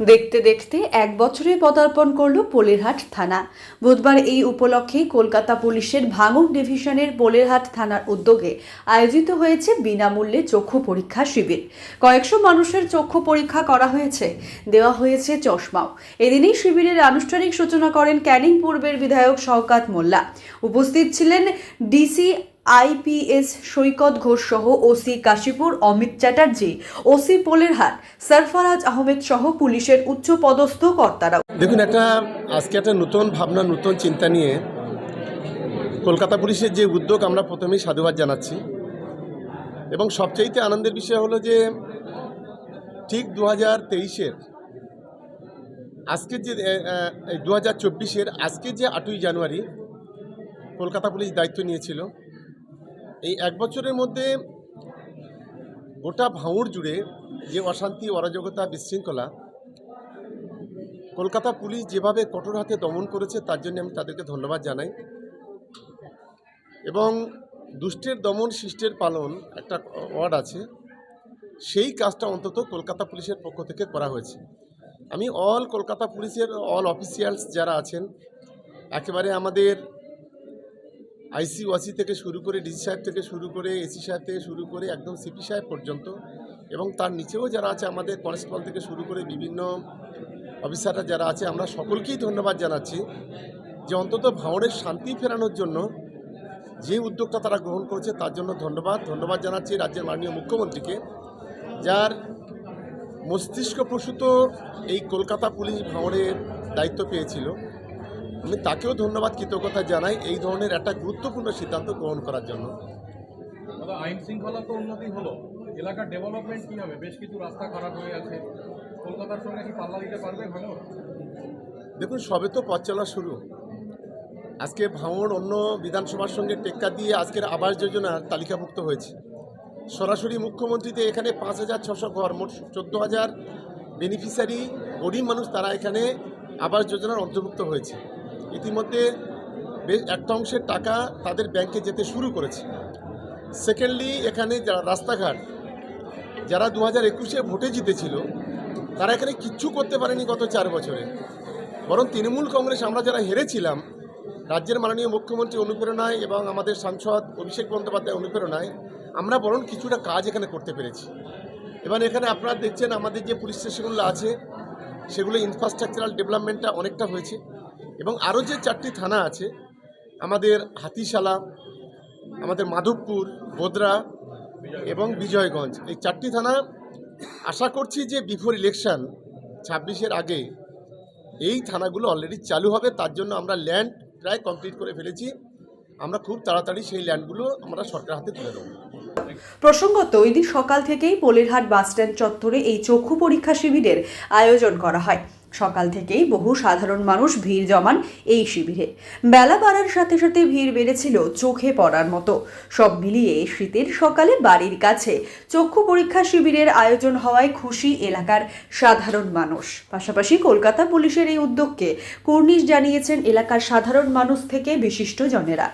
দেখতে দেখতে এক বছরে পদার্পণ করল পোলেরহাট থানা। বুধবার এই উপলক্ষে কলকাতা পুলিশের ভাঙড় ডিভিশনের পোলেরহাট থানার উদ্যোগে আয়োজিত হয়েছে বিনামূল্যে চক্ষু পরীক্ষা শিবির। কয়েকশো মানুষের চক্ষু পরীক্ষা করা হয়েছে, দেওয়া হয়েছে চশমাও। এদিনই শিবিরের আনুষ্ঠানিক সূচনা করেন ক্যানিং পূর্বের বিধায়ক শওকাত মোল্লা। উপস্থিত ছিলেন ডিসি আইপিএস সৈকত ঘোষ সহ ওসি কাশীপুর অমিত চ্যাটার্জি, ওসি পোলেরহাট, সরফরাজ আহমেদ সহ পুলিশের উচ্চ পদস্থ কর্তারা। দেখুন, একটা আজকে একটা নতুন ভাবনা, নতুন চিন্তা নিয়ে কলকাতা পুলিশের যে উদ্যোগ আমরা প্রথমেই সাধুবাদ জানাচ্ছি। এবং সবচাইতে আনন্দের বিষয় হলো যে ঠিক দু হাজার তেইশের আজকের যে দু হাজার চব্বিশের আজকে যে আটই জানুয়ারি কলকাতা পুলিশ দায়িত্ব নিয়েছিল এই এক বছরের মধ্যে গোটা ভাঙড় জুড়ে যে অশান্তি, অরাজকতা, বিশৃঙ্খলা, কলকাতা পুলিশ যেভাবে কঠোর হাতে দমন করেছে, তার জন্য আমি তাদেরকে ধন্যবাদ জানাই। এবং দুষ্টের দমন, শিষ্টের পালন একটা ওয়ার্ড আছে, সেই কাজটা অন্তত কলকাতা পুলিশের পক্ষ থেকে করা হয়েছে। আমি অল কলকাতা পুলিশের, অল অফিসিয়ালস যারা আছেন, একেবারে আমাদের আইসি ওয়াসি থেকে শুরু করে ডিসি সাহেব থেকে শুরু করে এসি সাহেব থেকে শুরু করে একদম সিপি সাহেব পর্যন্ত এবং তার নিচেও যারা আছে আমাদের কনস্টেবল থেকে শুরু করে বিভিন্ন অফিসাররা যারা আছে, আমরা সকলকেই ধন্যবাদ জানাচ্ছি যে অন্তত ভাঁড়ের শান্তি ফেরানোর জন্য যে উদ্যোগটা তারা গ্রহণ করেছে তার জন্য ধন্যবাদ। ধন্যবাদ জানাচ্ছি রাজ্যের মাননীয় মুখ্যমন্ত্রীকে, যার মস্তিষ্ক প্রসূত এই কলকাতা পুলিশ ভাঁড়ের দায়িত্ব পেয়েছিল। আমি তাকেও ধন্যবাদ কৃতজ্ঞতা জানাই এই ধরনের একটা গুরুত্বপূর্ণ সিদ্ধান্ত গ্রহণ করার জন্য। আইন শৃঙ্খলা তো উন্নতি হলো। এলাকার ডেভেলপমেন্ট কি হবে বেশ কিছু রাস্তা খারাপ হয়ে আছে। কলকাতার সঙ্গে কি পাল্লা দিতে পারবে ভাঙর দেখুন সবে তো পথ চলা শুরু। আজকে ভাঙড় অন্য বিধানসভার সঙ্গে টেক্কা দিয়ে আজকের আবাস যোজনার তালিকাভুক্ত হয়েছে। সরাসরি মুখ্যমন্ত্রীতে এখানে পাঁচ হাজার ছশো ঘর মোট চোদ্দ হাজার বেনিফিশিয়ারি গরিব মানুষ তারা এখানে আবাস যোজনার অন্তর্ভুক্ত হয়েছে। ইতিমধ্যে একটা অংশের টাকা তাদের ব্যাংকে যেতে শুরু করেছে। সেকেন্ডলি, এখানে যারা রাস্তাঘাট, যারা দু হাজার একুশে ভোটে জিতেছিল, তারা এখানে কিচ্ছু করতে পারেনি গত চার বছরে। বরং তৃণমূল কংগ্রেস, আমরা যারা হেরেছিলাম, রাজ্যের মাননীয় মুখ্যমন্ত্রী অনুপ্রেরণায় এবং আমাদের সাংসদ অভিষেক বন্দ্যোপাধ্যায় অনুপ্রেরণায়, আমরা বরং কিছুটা কাজ এখানে করতে পেরেছি। এবার এখানে আপনারা দেখছেন আমাদের যে পুলিশ স্টেশনগুলো আছে, সেগুলো ইনফ্রাস্ট্রাকচারাল ডেভেলপমেন্টটা অনেকটা হয়েছে। এবং আরও যে চারটি থানা আছে, আমাদের হাতিশালা, আমাদের মাধবপুর বোদরা এবং বিজয়গঞ্জ, এই চারটি থানা আশা করছি যে বিফোর ইলেকশন ছাব্বিশের আগে এই থানাগুলো অলরেডি চালু হবে, তার জন্য আমরা ল্যান্ড প্রায় কমপ্লিট করে ফেলেছি। আমরা খুব তাড়াতাড়ি সেই ল্যান্ডগুলো আমরা সরকার হাতে তুলে দেবো। প্রসঙ্গত, ওই সকাল থেকেই পোলেরহাট বাসস্ট্যান্ড চত্বরে এই চক্ষু পরীক্ষা শিবিরের আয়োজন করা হয়। সকাল থেকেই বহু সাধারণ মানুষ ভিড় জমান এই শিবিরে। বেলা বাড়ার সাথে সাথে ভিড় বেড়েছিল চোখে পড়ার মতো। সব মিলিয়ে শীতের সকালে বাড়ির কাছে চক্ষু পরীক্ষা শিবিরের আয়োজন হওয়ায় খুশি এলাকার সাধারণ মানুষ। পাশাপাশি কলকাতা পুলিশের এই উদ্যোগকে কর্নিশ জানিয়েছেন এলাকার সাধারণ মানুষ থেকে বিশিষ্ট জনেরা।